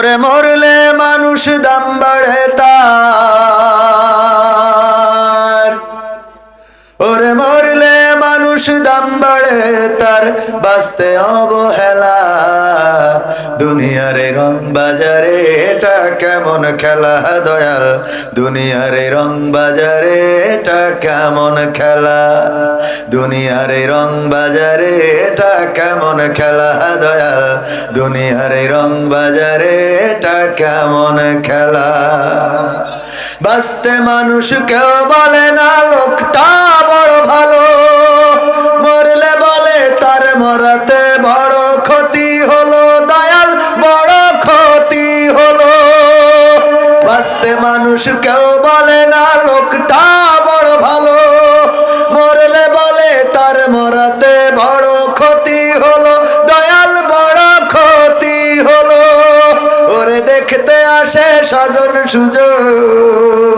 ওরে মরলে মানুষ দাম বাড়ে তার। ওরে মরলে মানুষ দাম বাড়ে তার বাঁচতে অবহেলা দুনিয়ারে রং বাজারে, এটা কেমন খেলা দয়াল? দুনিয়ারে রং বাজারে, এটা কেমন খেলা? দুনিয়ারে রং বাজারে, এটা কেমন খেলা দয়াল? দুনিয়ারে রং বাজারে, এটা কেমন খেলা? বাঁচতে মানুষ কেউ বলে না, লোকটা বড় ভালো। মরলে বলে তার মরাতে বড় ক্ষতি হলো। মানুষ কেউ বলে না, লোকটা বড় ভালো। মরলে বলে তার মরাতে বড় ক্ষতি হলো, দয়াল বড় ক্ষতি হলো। ওরে দেখতে আসে সুজন।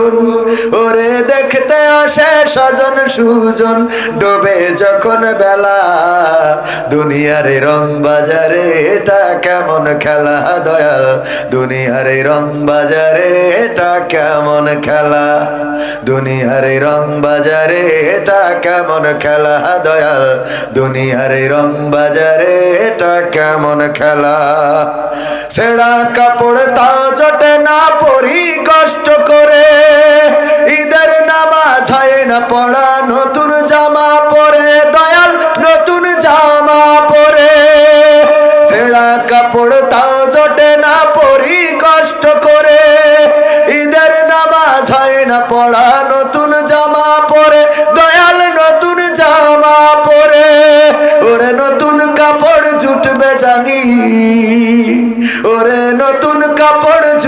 ওরে দেখতে আসে স্বজন সুজন, ডোবে যখন বেলা। দুনিয়ারে রং বাজারে এটা কেমন খেলা, দয়াল? দুনিয়ারে রং বাজারে এটা কেমন খেলা? দুনিয়ারে রং বাজারে এটা কেমন খেলা, দয়াল? দুনিয়ারে রং বাজারে এটা কেমন খেলা? ছেঁড়া কাপড় তা জটে না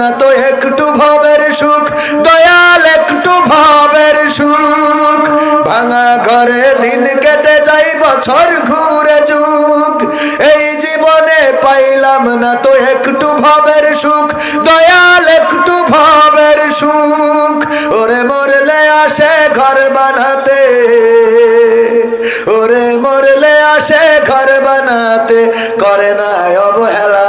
না তো একটু ভবের সুখ, দয়াল একটু ভবের সুখ। ভাঙা ঘরে দিন কেটে যাই বছর ঘুরে যুগ। এই জীবনে পাইলাম না তো একটু ভবের সুখ, দয়াল একটু ভবের সুখ। ওরে মরলে আসে ঘর বানাতে, ওরে মরলে আসে ঘর বানাতে, করে না অবহেলা।